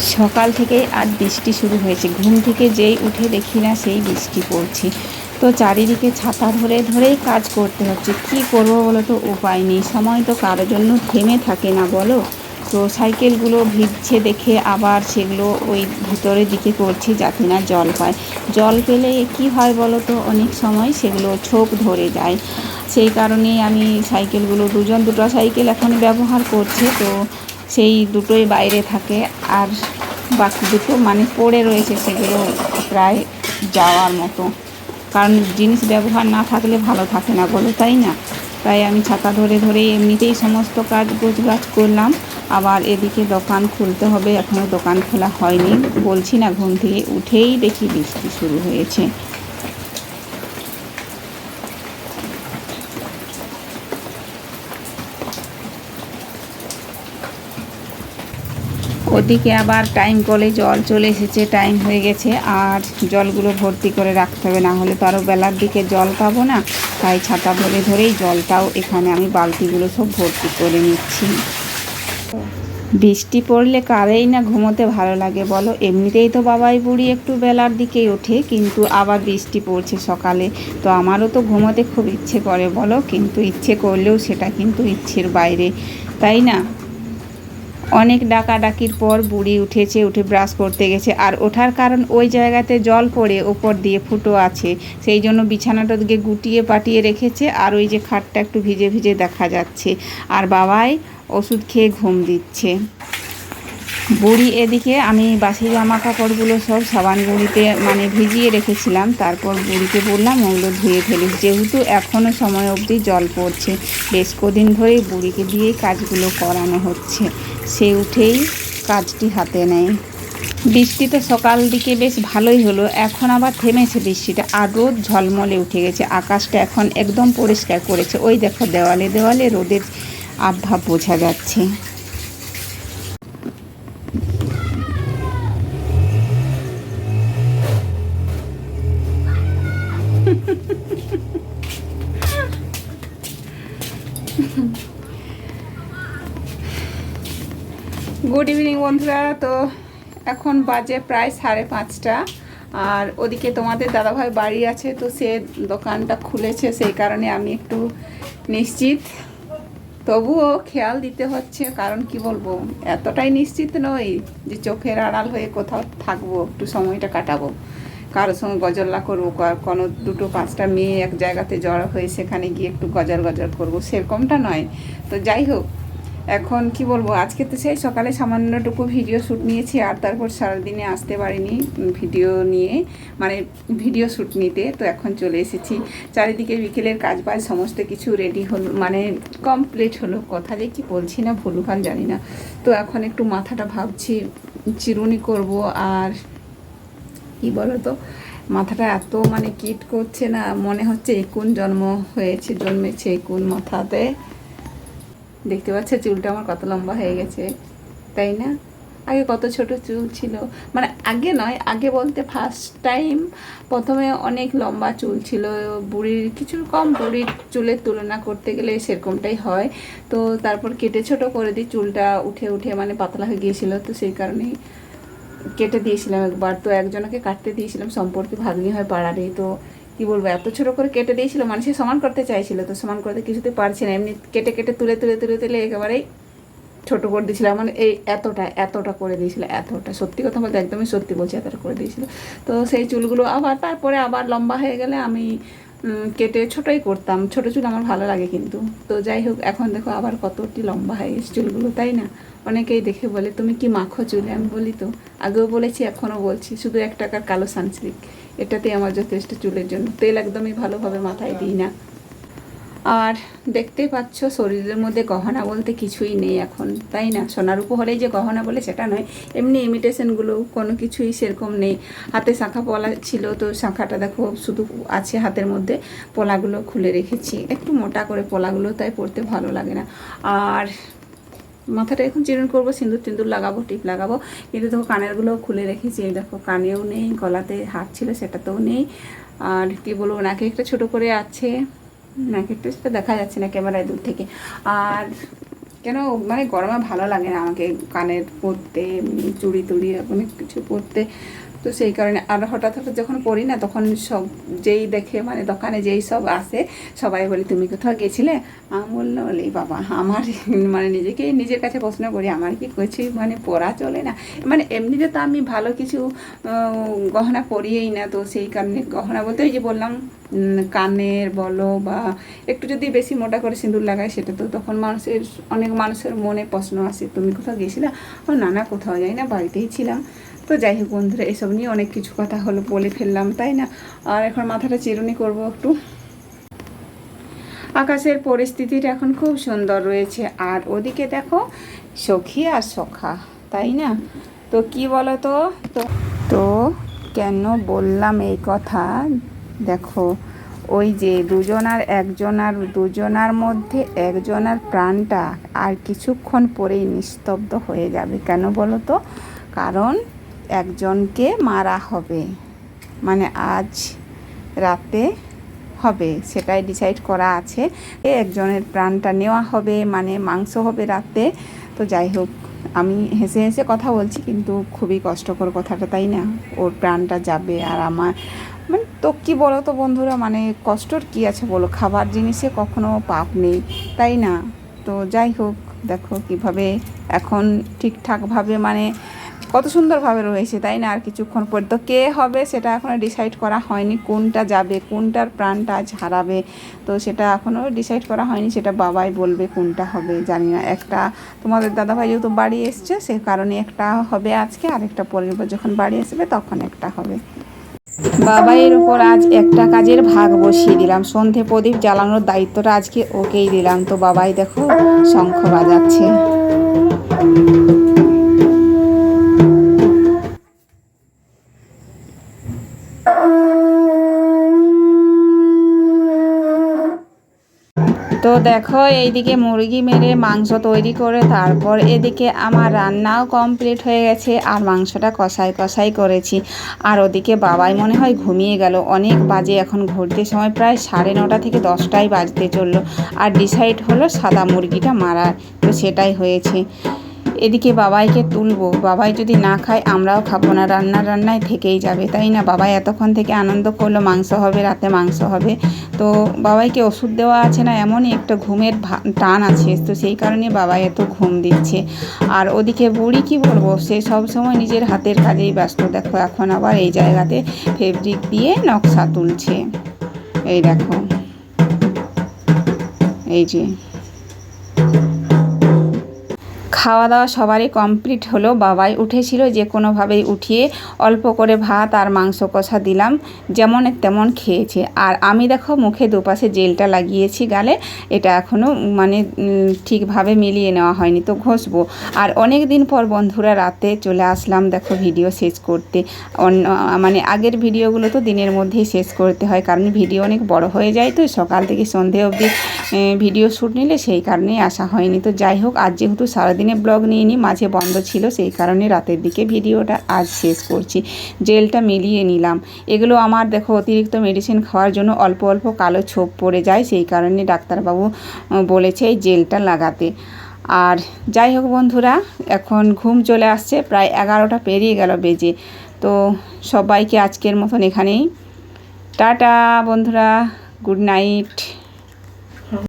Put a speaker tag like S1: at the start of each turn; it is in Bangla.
S1: সকাল থেকে আর বৃষ্টি শুরু হয়েছে। ঘুম থেকে যেই উঠে দেখি না, সেই বৃষ্টি পড়ছে। তো চারিদিকে ছাতা ধরে ধরেই কাজ করতে হচ্ছে। কি করব বলো তো? উপায় নেই। সময় তো কারোর জন্য থেমে থাকে না বলো? তো সাইকেলগুলো ভিজছে দেখে আবার সেগুলো ওই ভিতরের দিকে করছি যাতে না জল পায়। জল পেলে কি হয় বলো তো? অনেক সময় সেগুলো ছোপ ধরে যায়। সেই কারণেই আমি সাইকেলগুলো, দুজন দুটো সাইকেল এখন ব্যবহার করছে। তো সেই দুটোই বাইরে থাকে আর বাকি দুটো মানে পড়ে রয়েছে সেগুলো প্রায় যাওয়ার মতো। কারণ জিনিস ব্যবহার না থাকলে ভালো থাকে না বলো, তাই না? তাই আমি ছাতা ধরে ধরে এমনিতেই সমস্ত কাজ গোছগাছ করলাম। আবার এদিকে দোকান খুলতে হবে এখনও দোকান খোলা হয়নি। বলছি না, ঘুম থেকে উঠেই দেখি বৃষ্টি শুরু হয়েছে। ওদিকে আবার টাইম কলে জল চলে এসেছে টাইম হয়ে গেছে। আর জলগুলো ভর্তি করে রাখতে হবে, না হলে তো আরও বেলার দিকে জল পাবো না। তাই ছাতা ধরে ধরেই জলটাও এখানে আমি বালতিগুলো সব ভর্তি করে নিচ্ছি। বৃষ্টি পড়লে কারেই না ঘুমোতে ভালো লাগে বলো। এমনিতেই তো বাবাই বুড়ি একটু বেলার দিকেই ওঠে, কিন্তু আবার বৃষ্টি পড়ছে সকালে। তো আমারও তো ঘুমোতে খুব ইচ্ছে করে বলো, কিন্তু ইচ্ছে করলেও সেটা কিন্তু ইচ্ছের বাইরে। তাই না? অনেক ডাকাডাকির পর বুড়ি উঠেছে, উঠে ব্রাশ করতে গেছে। আর ওঠার কারণ ওই জায়গাতে জল পড়ে, ওপর দিয়ে ফুটো আছে। সেই জন্য বিছানাটা দিকে গুটিয়ে পাটিয়ে রেখেছে আর ওই যে খাটটা একটু ভিজে ভিজে দেখা যাচ্ছে। আর বাবাই ওষুধ খেয়ে ঘুম দিচ্ছে। বুড়ি এদিকে, আমি বাসি জামা কাপড়গুলো সব সাবান গুঁড়িতে মানে ভিজিয়ে রেখেছিলাম। তারপর বুড়িকে বললাম, ওগুলো ধুয়ে ফেলিস। যেহেতু এখনও সময় অবধি জল পড়ছে, বেশ কদিন ধরেই বুড়িকে দিয়েই কাজগুলো করানো হচ্ছে। সে উঠেই কাজটি হাতে নেয়। বৃষ্টি তো সকাল দিকে বেশ ভালোই হলো। এখন আবার থেমেছে বৃষ্টিটা। আর রোদ ঝলমলে উঠে গেছে। আকাশটা এখন একদম পরিষ্কার করেছে। ওই দেখো, দেওয়ালে দেওয়ালে রোদের আবভাব বোঝা যাচ্ছে। গুড ইভিনিং বন্ধুরা। তো এখন বাজে প্রায় সাড়ে পাঁচটা। আর ওদিকে তোমাদের দাদাভাই বাড়ি আছে, তো সে দোকানটা খুলেছে, সেই কারণে আমি একটু নিশ্চিত। তবুও খেয়াল দিতে হচ্ছে, কারণ কি বলব, এতটাই নিশ্চিত নই যে চোখের আড়াল হয়ে কোথাও থাকব, একটু সময়টা কাটাবো। কারোর সঙ্গে গজল্লা করব কোনো দুটো পাঁচটা মেয়ে এক জায়গাতে জড়ো হয়ে সেখানে গিয়ে একটু গজল গজল করব, সেরকমটা নয়। তো যাই হোক এখন কি বলব, আজকে তো সেই সকালে সামান্যটুকু ভিডিও শ্যুট নিয়েছি আর তারপর সারাদিনে আসতে পারিনি ভিডিও নিয়ে মানে ভিডিও শ্যুট নিতে, তো এখন চলে এসেছি। চারিদিকে বিকেলের কাজ বাজ সমস্ত কিছু রেডি হলো মানে কমপ্লিট হলো। কথা যে কি বলছি না, ভুলভাল জানি না। তো এখন একটু মাথাটা ভাবছি, চিরুনি করব আর কি বলো তো মাথাটা এত মানে কিট করছে না, মনে হচ্ছে একুন জন্ম হয়েছে, জন্মেছে একুন মাথাতে। দেখতে পাচ্ছে, চুলটা আমার কত লম্বা হয়ে গেছে, তাই না? আগে কত ছোট চুল ছিল। মানে আগে নয়, আগে বলতে ফার্স্ট টাইম প্রথমে অনেক লম্বা চুল ছিল। বুড়ির কিছু কম, বুড়ির চুলের তুলনা করতে গেলে সেরকমটাই হয়। তো তারপর কেটে ছোট করে দিই চুলটা উঠে উঠে মানে পাতলা হয়ে গিয়েছিল। তো সেই কারণেই কেটে দিয়েছিলাম একবার। তো একজনকে কাটতে দিয়েছিলাম, সম্পর্কে ভাগ্নি হয় পাড়ারই। তো কি বলব, এত ছোট করে কেটে দিয়েছিল মানুষের সমান করতে চাইছিল, তো সমান করতে কিছুতে পারছে না। এমনি কেটে কেটে তুলে তুলে তুলে তুলে একেবারেই ছোট করে দিয়েছিল। মানে এই এতটা এতটা করে দিয়েছিল, এতটা। সত্যি কথা বলতে একদমই সত্যি বলছি, এতটা করে দিয়েছিল। তো সেই চুলগুলো আবার, তারপরে আবার লম্বা হয়ে গেলে আমি কেটে ছোটোই করতাম। ছোটো চুল আমার ভালো লাগে কিন্তু। তো যাই হোক, এখন দেখো আবার কতটি লম্বা হয় গেছে চুলগুলো, তাই না? অনেকেই দেখে বলে, তুমি কি মাখো চুল? আমি বলি তো, আগেও বলেছি, এখনও বলছি, শুধু এক টাকার কালো সানসিল্ক এটাতেই আমার যথেষ্ট চুলের জন্য। তেল একদমই ভালোভাবে মাথায় দিই না। আর দেখতেই পাচ্ছ, শরীরের মধ্যে গহনা বলতে কিছুই নেই এখন, তাই না? সোনার উপর হলেই যে গহনা বলে সেটা নয়, এমনি ইমিটেশনগুলো কোনো কিছুই সেরকম নেই। হাতে শাঁখা পলা ছিল, তো শাঁখাটা দেখো, শুধু আছে হাতের মধ্যে, পলাগুলো খুলে রেখেছি। একটু মোটা করে পলাগুলো তাই পড়তে ভালো লাগে না। আর মাথাটা এখন চিরুন করব, সিঁদুর টিন্দুর লাগাবো, টিপ লাগাবো, কিন্তু দেখো কানেরগুলোও খুলে রেখেছি দেখো কানেও নেই, গলাতে হাত ছিল সেটাতেও নেই। আর কি বলব নাকে একটা ছোট করে আছে নাকেরটা টুসটা দেখা যাচ্ছে না ক্যামেরায় দূর থেকে। আর কেন মানে গরমে ভালো লাগে না আমাকে কানের পরতে চুড়ি টুড়ি অনেক কিছু পরতে। তো সেই কারণে আর হঠাৎ হঠাৎ যখন পড়ি না, তখন সব যেই দেখে মানে দোকানে যেই সব আসে, সবাই বলে, তুমি কোথাও গেছিলে? আমি বললাম বলে "এই বাবা, আমার মানে নিজেকেই নিজের কাছে প্রশ্ন করি, আমার কি কিছু মানে পড়া চলে না? মানে এমনিতে তো আমি ভালো কিছু গহনা পরিয়েই না, তো সেই কারণে গহনা বলতে ওই যে বললাম কানের বলো বা একটু যদি বেশি মোটা করে সিঁদুর লাগায় সেটা তো তখন মানুষের, অনেক মানুষের মনে প্রশ্ন আসে, তুমি কোথাও গেছিলে? ও না না, কোথাও যাই না, বাড়িতেই ছিলাম। তো যাই হোক বন্ধুরা, এসব নিয়ে অনেক কিছু কথা হলো বলে ফেললাম, তাই না? আর এখন মাথাটা চিরুনি করব একটু। আকাশের পরিস্থিতিটা এখন খুব সুন্দর রয়েছে, আর ওদিকে দেখো সখী আর সখা, তাই না? তো কি বলো তো তো কেন বললাম এই কথা? দেখো, ওই যে দুজনার একজনার, দুজনার মধ্যে একজনার প্রাণটা আর কিছুক্ষণ পরেই নিস্তব্ধ হয়ে যাবে, কেন বলো তো কারণ একজনকে মারা হবে। মানে আজ রাতে হবে, সেটাই ডিসাইড করা আছে। এ একজনের প্রাণটা নেওয়া হবে মানে মাংস হবে রাতে। তো যাই হোক, আমি হেসে হেসে কথা বলছি, কিন্তু খুবই কষ্টকর কথাটা, তাই না? ওর প্রাণটা যাবে আর আমার মানে তো কী বলো তো বন্ধুরা মানে কষ্টর কী আছে বলো? খাবার জিনিসে কখনো পাপ নেই, তাই না? তো যাই হোক, দেখো কীভাবে এখন ঠিকঠাকভাবে মানে কত সুন্দরভাবে রয়েছে, তাই না? আর কিছুক্ষণ পর তো কে হবে সেটা এখনও ডিসাইড করা হয়নি, কোনটা যাবে, কোনটার প্রাণটা আজ হারাবে। তো সেটা এখনও ডিসাইড করা হয়নি, সেটা বাবাই বলবে কোনটা হবে, জানি না। একটা তোমাদের দাদাভাই যেহেতু বাড়ি এসছে, সে কারণে একটা হবে আজকে, আর একটা পরের বার যখন বাড়ি আসবে তখন একটা হবে। বাবাইয়ের উপর আজ একটা কাজের ভাগ বসিয়ে দিলাম। সন্ধে প্রদীপ জ্বালানোর দায়িত্বটা আজকে ওকেই দিলাম। তো বাবাই দেখো, শঙ্খ বাজাচ্ছে। দেখো, এইদিকে মুরগি মেরে মাংস তৈরি করে তারপর এদিকে আমার রান্নাও কমপ্লিট হয়ে গেছে আর মাংসটা কষাই কষাই করেছি। আর ওদিকে বাবাই মনে হয় ঘুমিয়ে গেল। অনেক বাজে এখন ঘুরতে সময়, প্রায় সাড়ে নটা থেকে দশটায় বাজতে চলল। আর ডিসাইড হলো সাদা মুরগিটা মারার। তো সেটাই হয়েছে। এদিকে বাবাইকে তুলবো। বাবাই যদি না খায়, আমরাও খাব না। রান্না রান্নায় থেকেই যাবে, তাই না? বাবাই এতক্ষণ থেকে আনন্দ করল, মাংস হবে, রাতে মাংস হবে। তো বাবাইকে ওষুধ দেওয়া আছে না, এমনই একটা ঘুমের টান আছে। তো সেই কারণে বাবাই এত ঘুম দিচ্ছে। আর ওদিকে বুড়ি কি বলব, সে সব সময় নিজের হাতের কাজেই ব্যস্ত। দেখো, এখন আবার এই জায়গাতে ফেব্রিক দিয়ে নকশা তুলছে। এই দেখো। এই যে খাওয়া দাওয়া সবারই কমপ্লিট হলো। বাবাই উঠেছিল যে কোনোভাবেই উঠিয়ে অল্প করে ভাত আর মাংস কষা দিলাম, যেমন তেমন খেয়েছে। আর আমি দেখো মুখে দুপাশে জেলটা লাগিয়েছি গালে, এটা এখনও মানে ঠিকভাবে মিলিয়ে নেওয়া হয়নি, তো ঘষবো। আর অনেক দিন পর বন্ধুরা রাতে চলে আসলাম দেখো ভিডিও শেষ করতে। অন্য মানে আগের ভিডিওগুলো তো দিনের মধ্যেই শেষ করতে হয়, কারণ ভিডিও অনেক বড় হয়ে যায় তো সকাল থেকে সন্ধে অবধি ভিডিও শ্যুট নিলে সেই কারণেই আসা হয়নি। তো যাই হোক, আজ যেহেতু সারাদিনে ব্লগ নিইনি, মাঝে বন্ধ ছিল, সেই কারণে রাতের দিকে ভিডিওটা আজ শেষ করছি। জেলটা মিলিয়ে নিলাম। এগুলো আমার দেখো, অতিরিক্ত মেডিসিন খাওয়ার জন্য অল্প অল্প কালো ছোপ পড়ে যায়, সেই কারণে ডাক্তারবাবু বলেছে এই জেলটা লাগাতে। আর যাই হোক বন্ধুরা, এখন ঘুম চলে আসছে, প্রায় এগারোটা পেরিয়ে গেল বেজে। তো সবাইকে আজকের মতন এখানেই। টাটা বন্ধুরা, গুড নাইট।